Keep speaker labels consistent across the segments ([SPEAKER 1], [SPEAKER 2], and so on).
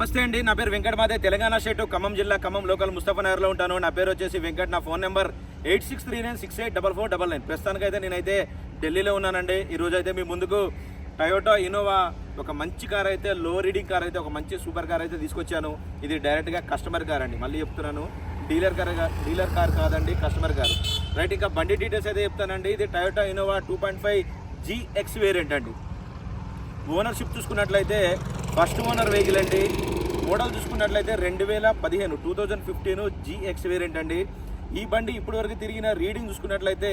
[SPEAKER 1] నమస్తే అండి. నా పేరు వెంకట మాదే. తెలంగాణ స్టేట్ ఖమ్మం జిల్లా ఖమ్మం లోకల్ ముస్తఫానగర్లో ఉంటాను. నా పేరు వచ్చేసి వెంకట్. నా phone number eight six three nine six eight double four double nine. ప్రస్తుతానికైతే నేనైతే ఢిల్లీలో ఉన్నానండి. ఈరోజు అయితే మీ ముందుకు టయోటా ఇన్నోవా ఒక మంచి కార్ అయితే లో రీడింగ్ కార్ అయితే ఒక మంచి సూపర్ కార్ అయితే తీసుకొచ్చాను. ఇది డైరెక్ట్గా కస్టమర్ కార్ అండి. మళ్ళీ చెప్తున్నాను. డీలర్ కార్ డీలర్ కార్ కాదండి కస్టమర్ కార్ రైట్ ఇంకా బండి డీటెయిల్స్ అయితే చెప్తానండి. ఇది Toyota Innova two point five GX variant అండి. ఓనర్షిప్ చూసుకున్నట్లయితే ఫస్ట్ ఓనర్ వెహికల్ అండి. మోడల్ చూసుకున్నట్లయితే రెండు వేల పదిహేను two thousand fifteen GX variant అండి. ఈ బండి ఇప్పటి వరకు తిరిగిన రీడింగ్ చూసుకున్నట్లయితే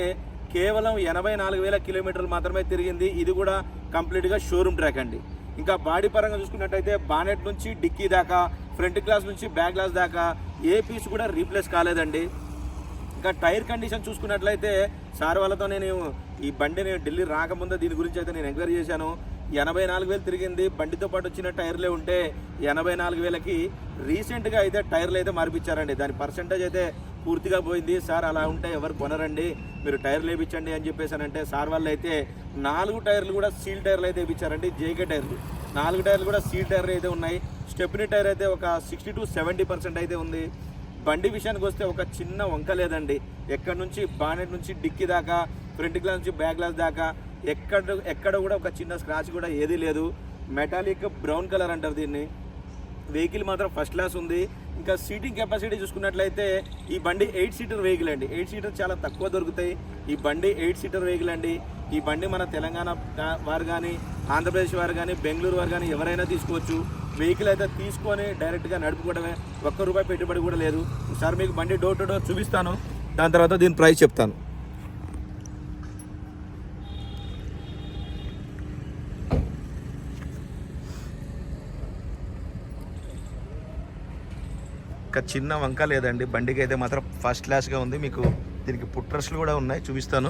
[SPEAKER 1] కేవలం ఎనభై నాలుగు వేల కిలోమీటర్లు మాత్రమే తిరిగింది. ఇది కూడా కంప్లీట్గా షోరూమ్ ట్రాక్ అండి. ఇంకా బాడీ పరంగా చూసుకున్నట్లయితే బానెట్ నుంచి డిక్కీ దాకా ఫ్రంట్ గ్లాస్ నుంచి బ్యాక్ గ్లాస్ దాకా ఏ పీస్ కూడా రీప్లేస్ కాలేదండి. ఇంకా టైర్ కండిషన్ చూసుకున్నట్లయితే సార్ వాళ్ళతో నేను ఈ బండి నేను ఢిల్లీ రాకముందే దీని గురించి అయితే నేను ఎంక్వైరీ చేశాను. ఎనభై నాలుగు వేలు తిరిగింది. బండితో పాటు వచ్చిన టైర్లే ఉంటే ఎనభై నాలుగు వేలకి రీసెంట్గా అయితే టైర్లు అయితే మార్పించారండి దాని పర్సంటేజ్ అయితే పూర్తిగా పోయింది. సార్ అలా ఉంటే ఎవరు కొనరండి? మీరు టైర్లు వేయించండి అని చెప్పేసానంటే సార్ వాళ్ళు అయితే నాలుగు టైర్లు కూడా సీల్ టైర్లు అయితే వేయించారండి జేకే టైర్లు. నాలుగు టైర్లు కూడా సీల్ టైర్లు అయితే ఉన్నాయి. స్టెప్నీ టైర్ అయితే ఒక సిక్స్టీ టు సెవెంటీ పర్సెంట్ అయితే ఉంది. బండి విషయానికి వస్తే ఒక చిన్న వంక లేదండి. ఎక్కడి నుంచి బానెట్ నుంచి డిక్కీ దాకా ఫ్రంట్ గ్లాస్ నుంచి బ్యాక్ గ్లాస్ దాకా ఎక్కడ ఎక్కడ కూడా ఒక చిన్న స్క్రాచ్ కూడా ఏదీ లేదు. మెటాలిక్ బ్రౌన్ కలర్ అంటారు దీన్ని. వెహికల్ మాత్రం ఫస్ట్ క్లాస్ ఉంది. ఇంకా సీటింగ్ కెపాసిటీ చూసుకున్నట్లయితే ఈ బండి ఎయిట్ సీటర్ వెహికల్ అండి. ఎయిట్ సీటర్ చాలా తక్కువ దొరుకుతాయి. ఈ బండి ఎయిట్ సీటర్ వెహికల్ అండి. ఈ బండి మన తెలంగాణ వారు కానీ ఆంధ్రప్రదేశ్ వారు కానీ బెంగళూరు వారు కానీ ఎవరైనా తీసుకోవచ్చు. వెహికల్ అయితే తీసుకొని డైరెక్ట్గా నడుపుకోవడమే. ఒక్క రూపాయి పెట్టుబడి కూడా లేదు. సార్ మీకు బండి డోర్ టు డోర్ చూపిస్తాను. దాని తర్వాత దీని ప్రైస్ చెప్తాను. ఇంకా చిన్న వంక లేదండి. బండికి అయితే మాత్రం ఫస్ట్ క్లాస్గా ఉంది. మీకు దీనికి పుట్రస్లు కూడా ఉన్నాయి. చూపిస్తాను.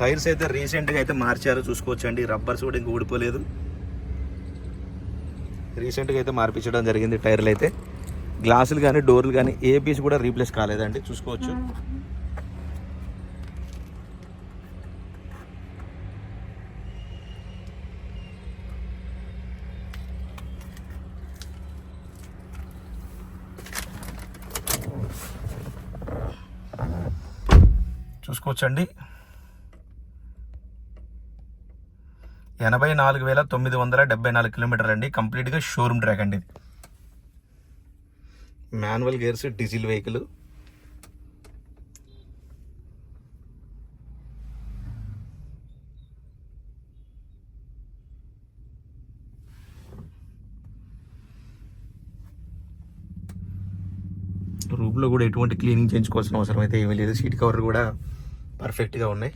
[SPEAKER 1] టైర్స్ అయితే రీసెంట్గా అయితే మార్చారు. చూసుకోవచ్చండి. రబ్బర్స్ కూడా ఇంక ఊడిపోలేదు. రీసెంట్గా అయితే మార్పించడం జరిగింది టైర్లు అయితే. గ్లాసులు కానీ డోర్లు కానీ ఏ పీస్ కూడా రీప్లేస్ కాలేదండి. చూసుకోవచ్చు. చూసుకోవచ్చండి. ఎనభై నాలుగు వేల తొమ్మిది వందల డెబ్బై నాలుగు కిలోమీటర్ అండి. కంప్లీట్గా షోరూమ్ ట్రాక్ అండి ఇది. మాన్యువల్ గేర్స్ డీజిల్ వెహికల్ రూమ్లో కూడా ఎటువంటి క్లీనింగ్ చేయించుకోవాల్సిన అవసరం అయితే ఏమీ లేదు. సీట్ కవర్ కూడా పర్ఫెక్ట్గా ఉన్నాయి.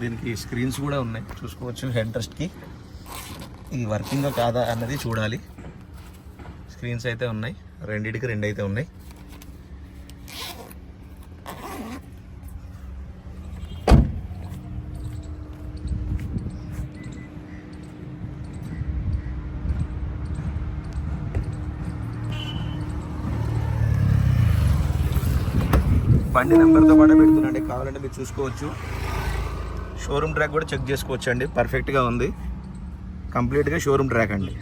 [SPEAKER 1] దీనికి స్క్రీన్స్ కూడా ఉన్నాయి. చూసుకోవచ్చు ఇంట్రెస్ట్కి ఇది వర్కింగ్ కాదా అన్నది చూడాలి. స్క్రీన్స్ అయితే ఉన్నాయి. రెండిటికి రెండు అయితే ఉన్నాయి. బండి నెంబర్తో పాటు పెడుతున్నాండి కావాలంటే మీరు చూసుకోవచ్చు. షోరూమ్ ట్రాక్ కూడా చెక్ చేసుకోవచ్చు అండి పర్ఫెక్ట్గా ఉంది. కంప్లీట్గా షోరూమ్ ట్రాక్ అండి.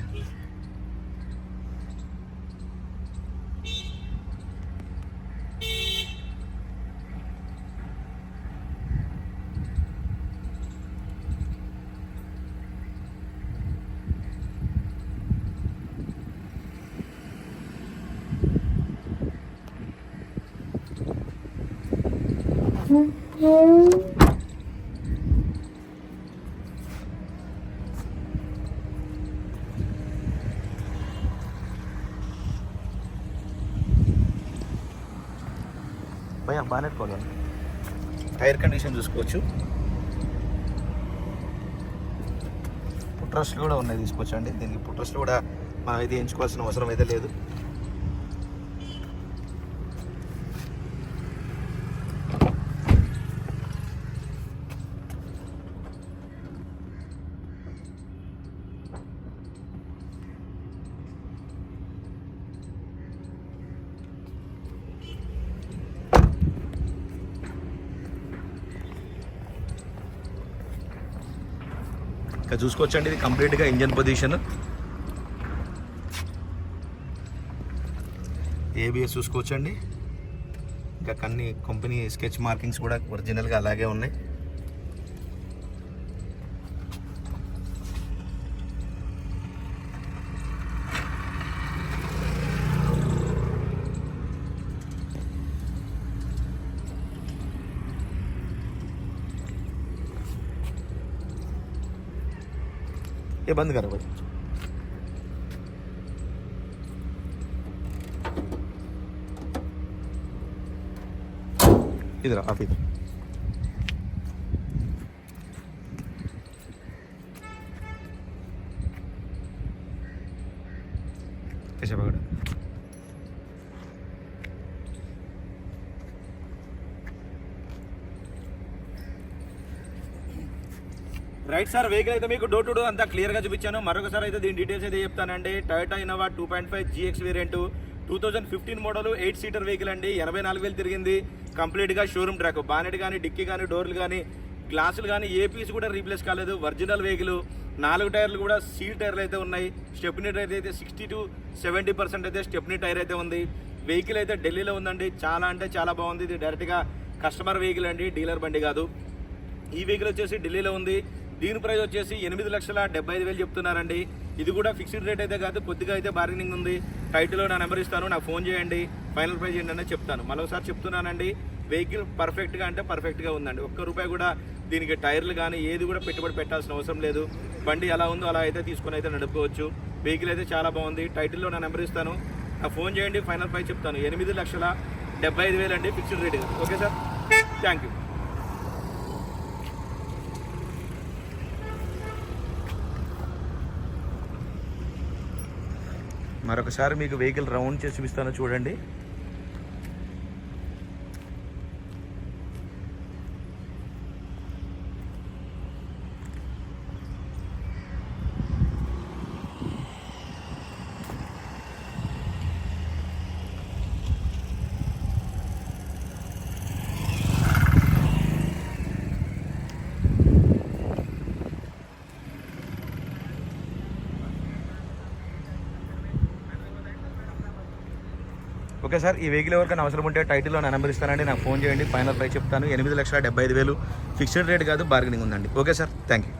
[SPEAKER 1] భయ బానెట్ పోదాం టైర్ కండిషన్ చూసుకోవచ్చు. పుట్రస్ట్ కూడా ఉన్నాయి తీసుకోవచ్చు అండి దీనికి పుట్రస్లు కూడా మనం ఇది ఎంచుకోవాల్సిన అవసరం అయితే లేదు. ఇంకా చూసుకోవచ్చండి ఇది కంప్లీట్గా ఇంజన్ పొజిషన్. ఏబిఎస్ చూసుకోవచ్చండి. ఇంకా కన్ని కంపెనీ స్కెచ్ మార్కింగ్స్ కూడా ఒరిజినల్గా అలాగే ఉన్నాయి. ये बंद करो भाई इधर आप इधर రైట్ సార్ వెహికల్ అయితే మీకు డోర్ టు డోర్ అంతా క్లియర్గా చూపించాను. మరొకసారి అయితే దీని డీటెయిల్స్ అయితే చెప్తానండి. Toyota Innova two point five GX variant two thousand fifteen model eight seater vehicle అండి. ఎనభై నాలుగు వేలు తిరిగింది. కంప్లీట్గా షోరూమ్ ట్రాక్ బానెట్ కానీ డిక్కీ కానీ డోర్లు కానీ గ్లాసులు కానీ ఏ పీస్ కూడా రీప్లేస్ కాలేదు. ఒరిజినల్ వెహికల్ నాలుగు టైర్లు కూడా సీల్ టైర్లు అయితే ఉన్నాయి. స్టెప్నీ టైర్ అయితే సిక్స్టీ టు సెవెంటీ పర్సెంట్ అయితే స్టెప్నీ టైర్ అయితే ఉంది. వెహికల్ అయితే ఢిల్లీలో ఉందండి. చాలా అంటే చాలా బాగుంది. ఇది డైరెక్ట్గా కస్టమర్ వెహికల్ అండి. డీలర్ బండి కాదు. ఈ వెహికల్ వచ్చేసి ఢిల్లీలో ఉంది. దీని ప్రైస్ వచ్చేసి ఎనిమిది లక్షల డెబ్బై ఐదు వేలు చెప్తున్నారండి. ఇది కూడా ఫిక్స్డ్ రేట్ అయితే కాదు కొద్దిగా అయితే బార్గెనింగ్ ఉంది. టైటిల్లో నా నెంబర్ ఇస్తాను నాకు ఫోన్ చేయండి. ఫైనల్ ప్రైస్ ఏంటనే చెప్తాను. మరొకసారి చెప్తున్నానండి వెహికల్ పర్ఫెక్ట్గా అంటే పర్ఫెక్ట్గా ఉందండి. ఒక్క రూపాయి కూడా దీనికి టైర్లు కానీ ఏది కూడా పెట్టుబడి పెట్టాల్సిన అవసరం లేదు. బండి ఎలా ఉందో అలా అయితే తీసుకొని అయితే నడుపుకోవచ్చు. వెహికల్ అయితే చాలా బాగుంది. టైటిల్లో నా నెంబర్ ఇస్తాను. నాకు ఫోన్ చేయండి ఫైనల్ ప్రైస్ చెప్తాను. ఎనిమిది లక్షల డెబ్బై ఐదు వేలు అండి fixed rate okay sir? Thank you మరొకసారి మీకు వెహికల్ రౌండ్ చేసి చూపిస్తాను చూడండి. ఓకే సార్ ఈ వెహికల్ ఎవరికైనా అవసరం ఉంటే టైటిల్లో నా నెంబర్ ఇస్తానండి నాకు ఫోన్ చేయండి ఫైనల్ ప్రైస్ చెప్తాను. ఎనిమిది లక్షల డెబ్బై ఐదు వేలు ఫిక్స్డ్ రేట్ కాదు బార్గెనింగ్ ఉందండి. Okay sir thank you